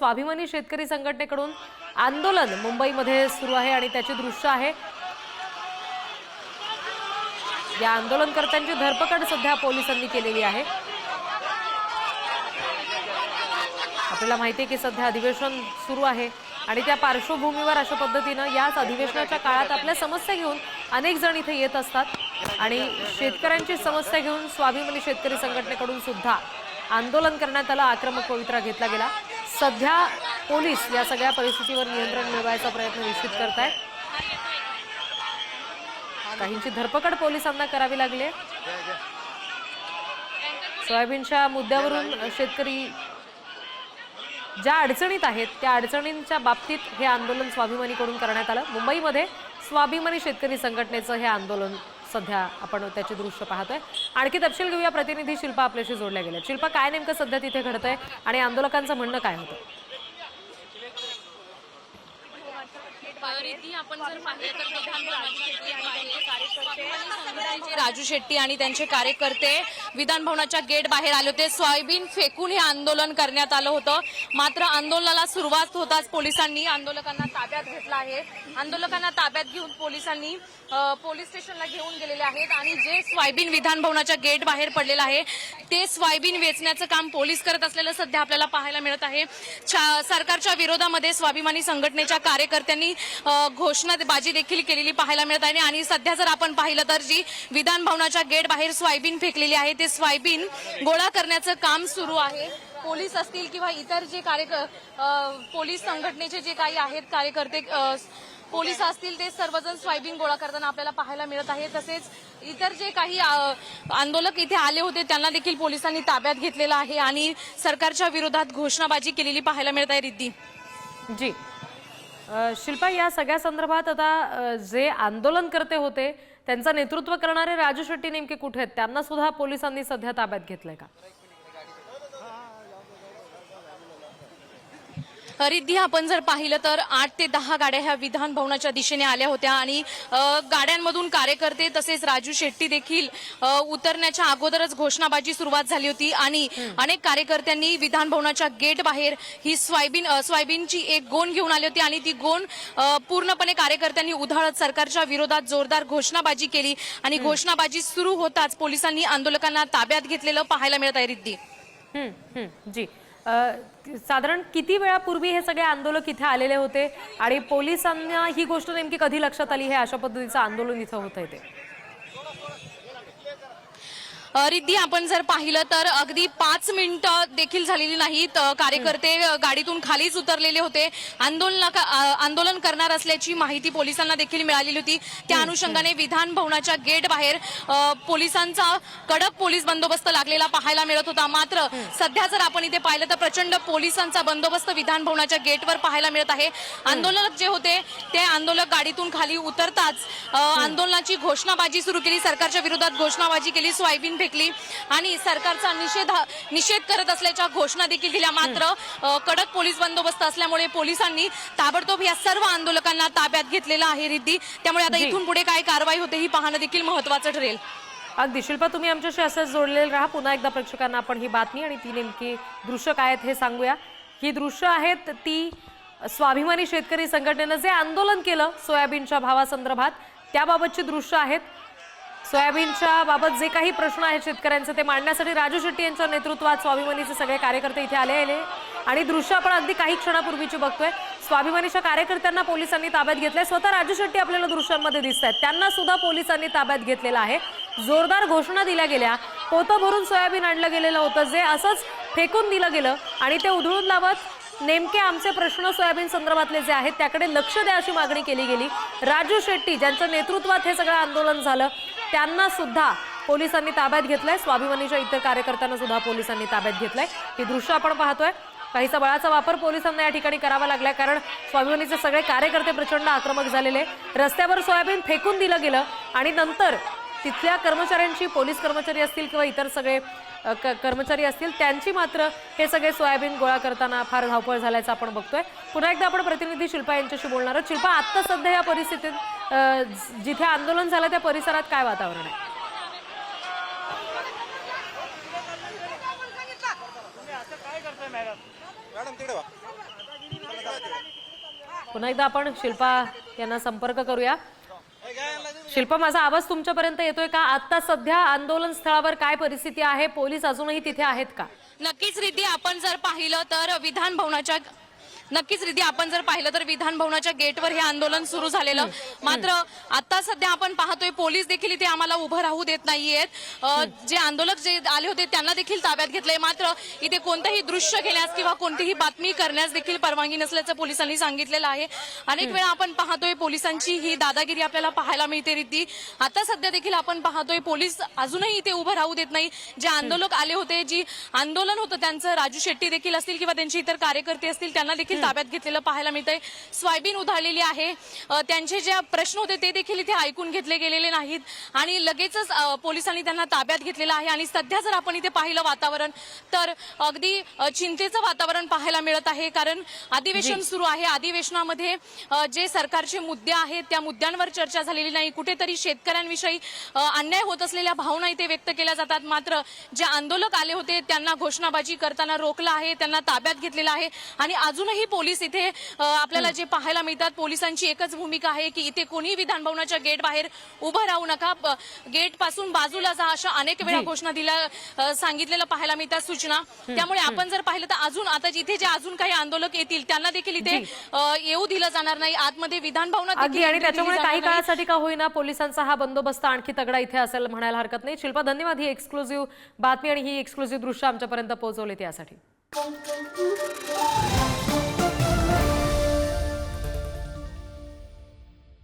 स्वाभिमानी शेतकरी संघटनेकडून आंदोलन मुंबईमध्ये सुरू आहे आणि त्याची दृश्य आहे. या आंदोलनकर्त्यांची धरपकड सध्या पोलिसांनी केलेली आहे. आपल्याला माहिती आहे की सध्या अधिवेशन सुरू आहे आणि त्या पार्श्वभूमीवर अशा पद्धतीनं याच अधिवेशनाच्या काळात आपल्या समस्या घेऊन अनेक जण इथे येत असतात आणि शेतकऱ्यांची समस्या घेऊन स्वाभिमानी शेतकरी संघटनेकडून सुद्धा आंदोलन करण्यात आलं. आक्रमक पवित्रा घेतला गेला. सध्या पोलीस या सगळ्या परिस्थितीवर नियंत्रण मिळवायचा प्रयत्न निश्चित करतायत काहींची धरपकड पोलिसांना करावी लागली आहे. सोयाबीनच्या मुद्द्यावरून शेतकरी ज्या अडचणीत आहेत त्या अडचणींच्या बाबतीत हे आंदोलन स्वाभिमानीकडून करण्यात आलं मुंबईमध्ये स्वाभिमानी शेतकरी संघटनेचं हे आंदोलन सध्या आपण त्याचे दृश्य पाहतोय. आणखी तपशील घेऊया. प्रतिनिधी शिल्पा आपल्याशी जोडल्या गेल्या शिल्पा काय नेमकं सध्या तिथे घडतंय आणि आंदोलकांचं म्हणणं काय होतं? राजू शेट्टी आणि त्यांचे कार्यकर्ते विधान भवनाच्या गेट बाहेर आले होते. सोयाबीन फेकून हे आंदोलन करण्यात आलं होतं. मात्र आंदोलनाला सुरुवात होताच पोलिसांनी. आंदोलकांना ताब्यात घेतलं आहे. आंदोलकांना ताब्यात घेऊन पोलिसांनी पोलीस स्टेशनला घेऊन गेलेले आहेत आणि जे सोयाबीन विधान भवनाच्या गेट बाहेर पडलेलं आहे ते सोयाबीन वेचण्याचं काम पोलीस करत असलेलं सध्या आपल्याला पाहायला मिळत आहे. सरकारच्या विरोधामध्ये स्वाभिमानी संघटनेच्या कार्यकर्त्यांनी घोषणाबाजी देखील केलेली पाहायला मिळत आहे. आणि सध्या जर आपण पाहिलं तर जी विधान भवनाच्या गेट बाहेर सोयाबीन फेकलेली आहे ते स्वायबीन गोळा करण्याचं काम सुरू आहे. पोलीस असतील किंवा इतर जे कार्यक पोलीस संघटनेचे जे काही आहेत कार्यकर्ते पोलीस असतील ते सर्वजण सोयाबीन गोळा करताना आपल्याला पाहायला मिळत आहे. तसेच इतर जे काही आंदोलक इथे आले होते त्यांना देखील पोलिसांनी ताब्यात घेतलेलं आहे. आणि सरकारच्या विरोधात घोषणाबाजी केलेली पाहायला मिळत आहे रिद्धी. जी. शिल्पा या सगळ्या संदर्भात आता जे आंदोलन करते होते त्यांचं नेतृत्व करणारे राजू शेट्टी नेमके कुठे आहेत? त्यांना सुद्धा पोलिसांनी सध्या ताब्यात घेतलंय का? रिद्धी आपण जर पाहिलं तर आठ ते दहा गाड्या ह्या विधान भवनाच्या दिशेने आल्या होत्या आणि गाड्यांमधून कार्यकर्ते तसेच राजू शेट्टी देखील उतरण्याच्या अगोदरच घोषणाबाजी सुरुवात झाली होती आणि अनेक कार्यकर्त्यांनी विधान भवनाच्या गेट बाहेर ही सोयाबीन अ, सोयाबीनची एक गोण घेऊन आली होती आणि ती गोण अ, पूर्णपणे कार्यकर्त्यांनी उधळत सरकारच्या विरोधात जोरदार घोषणाबाजी केली आणि घोषणाबाजी सुरू होताच पोलिसांनी आंदोलकांना ताब्यात घेतलेलं पाहायला मिळत आहे रिद्धी. जी. साधारण किती वेळापूर्वी हे सगळे आंदोलक इथे आलेले होते? आणि पोलिसांना ही गोष्ट नेमकी कधी लक्षात आली? हे अशा पद्धतीचं आंदोलन इथं होतं आहे ते. रिद्धी आपण जर पाहिलं तर अगदी पाच मिनिटं देखील झालेली नाहीत. कार्यकर्ते गाडीतून खालीच उतरलेले होते. आंदोलन आंदोलन करणार असल्याची माहिती पोलिसांना देखील मिळालेली होती. त्या अनुषंगाने विधान भवनाच्या गेट बाहेर पोलिसांचा कडक पोलीस बंदोबस्त लागलेला पाहायला मिळत होता. मात्र सध्या जर आपण इथे पाहिलं तर प्रचंड पोलिसांचा बंदोबस्त विधान भवनाच्या गेटवर पाहायला मिळत आहे. आंदोलक जे होते ते आंदोलक गाडीतून खाली उतरताच आंदोलनाची घोषणाबाजी सुरू केली. सरकारच्या विरोधात घोषणाबाजी केली. सोयाबीन फेकली आणि सरकारचा निषेध निषेध करत असल्याच्या घोषणा देखील दिल्या. मात्र कडक पोलीस बंदोबस्त असल्यामुळे पोलिसांनी ताबडतोब या सर्व आंदोलकांना ताब्यात घेतलेलं आहे रिद्धी. त्यामुळे आता. इथून पुढे काय कारवाई होते ही पाहणं देखील महत्वाचं ठरेल. अगदी. शिल्पा तुम्ही आमच्याशी असंच जोडलेले राहा. पुन्हा एकदा प्रेक्षकांना आपण ही बातमी आणि ती नेमकी दृश्य काय आहेत हे सांगूया. ही दृश्य आहेत ती स्वाभिमानी शेतकरी संघटनेनं जे आंदोलन केलं सोयाबीनच्या भावासंदर्भात त्याबाबतची दृश्य आहेत. सोयाबीनच्या बाबत जे काही प्रश्न आहेत शेतकऱ्यांचे ते मांडण्यासाठी राजू शेट्टी यांच्या नेतृत्वात स्वाभिमानीचे सगळे कार्यकर्ते इथे आले आले. आणि दृश्य आपण अगदी काही क्षणापूर्वीची बघतोय. स्वाभिमानीच्या कार्यकर्त्यांना पोलिसांनी ताब्यात घेतलंय. स्वतः राजू शेट्टी आपल्याला दृश्यांमध्ये दिसत आहेत त्यांना सुद्धा पोलिसांनी ताब्यात घेतलेलं आहे. जोरदार घोषणा दिल्या गेल्या. पोतं भरून सोयाबीन आणलं गेलेलं होतं. जे असंच फेकून दिलं गेलं आणि ते उधळून लावत नेमके आमचे प्रश्न सोयाबीन संदर्भातले जे आहेत त्याकडे लक्ष द्या अशी मागणी केली गेली. राजू शेट्टी ज्यांच्या नेतृत्वात हे सगळं आंदोलन झालं त्यांना सुद्धा पोलिसांनी ताब्यात घेतलंय. स्वाभिमानीच्या इतर कार्यकर्त्यांना सुद्धा पोलिसांनी ताब्यात घेतलंय. ही दृश्य आपण पाहतोय. काहीसा बळाचा वापर पोलिसांना या ठिकाणी करावा लागलाय कारण स्वाभिमानीचे सगळे कार्यकर्ते प्रचंड आक्रमक झालेले रस्त्यावर सोयाबीन फेकून दिलं गेलं आणि नंतर तिथल्या कर्मचाऱ्यांची पोलीस कर्मचारी असतील किंवा इतर सगळे क- कर्मचारी असतील त्यांची मात्र हे सगळे सोयाबीन गोळा करताना फार धावपळ झाल्याचं आपण बघतोय. पुन्हा एकदा आपण प्रतिनिधी शिल्पा यांच्याशी बोलणार आहोत. शिल्पा आत्ता सध्या या परिस्थितीत जिथे आंदोलन झालं त्या परिसरात काय वातावरण आहे? पुन्हा एकदा आपण शिल्पा यांना संपर्क करूया. शिल्पा माझा आवाज तुमच्यापर्यंत येतोय का? आता सध्या आंदोलन स्थळावर काय परिस्थिती आहे? पोलीस अजूनही तिथे आहेत का? नक्कीच रिद्धी आपण जर पाहिलं तर विधान भवनाच्या नक्कीच रिद्धी आपण जर पाहिलं तर विधान भवनाच्या गेटवर हे आंदोलन सुरू झालेलं. मात्र आता सध्या आपण पाहतोय पोलीस देखील इथे आम्हाला उभं राहू देत नाहीयेत. जे आंदोलक जे आले होते त्यांना देखील ताब्यात घेतलंय. मात्र इथे कोणतंही दृश्य घेण्यास किंवा कोणतीही बातमी करण्यास देखील परवानगी नसल्याचं पोलिसांनी सांगितलेलं आहे. अनेक वेळा आपण पाहतोय पोलिसांची ही दादागिरी आपल्याला पाहायला मिळते रिद्धी. आता सध्या देखील आपण पाहतोय पोलीस अजूनही इथे उभं राहू देत नाही. जे आंदोलक आले होते जी आंदोलन होतं त्यांचं राजू शेट्टी देखील असतील किंवा त्यांचे इतर कार्यकर्ते असतील त्यांना देखील ताब्यात घेतलेलं पाहायला मिळतंय. सोयाबीन उधाळलेली आहे. त्यांचे जे प्रश्न होते ते देखील इथे ऐकून घेतले गेलेले नाहीत. आणि लगेचच पोलिसांनी त्यांना ताब्यात घेतलेलं आहे. आणि सध्या जर आपण इथे पाहिलं वातावरण तर अगदी चिंतेचं वातावरण पाहायला मिळत आहे. कारण अधिवेशन सुरू आहे. अधिवेशनामध्ये जे सरकारचे मुद्दे आहेत त्या मुद्द्यांवर चर्चा झालेली नाही. कुठेतरी शेतकऱ्यांविषयी अन्याय होत असलेल्या भावना इथे व्यक्त केल्या जातात. मात्र जे आंदोलक आले होते त्यांना घोषणाबाजी करताना रोखलं आहे त्यांना ताब्यात घेतलेलं आहे. आणि अजूनही पोलीस इथे आपल्याला जे पाहायला मिळतात पोलिसांची एकच भूमिका आहे की इथे कोणी विधान भवनाच्या गेट बाहेर उभं राहू नका. गेटपासून बाजूला जा अशा अनेक वेळा घोषणा दिल्या सांगितलेलं पाहायला मिळतात सूचना. त्यामुळे आपण जर पाहिलं तर अजून आता जिथे जे अजून काही आंदोलक येतील त्यांना देखील इथे येऊ दिलं जाणार नाही. आतमध्ये विधान भवनात अगदी देखील आणि त्याच्यामुळे काही. काळासाठी का होईना पोलिसांचा हा बंदोबस्त आणखी तगडा इथे असेल म्हणायला हरकत नाही. शिल्पा धन्यवाद. ही एक्सक्लुझिव्ह बातमी आणि ही एक्सक्लुझिव्ह दृश्य आमच्यापर्यंत पोहोचवली त्यासाठी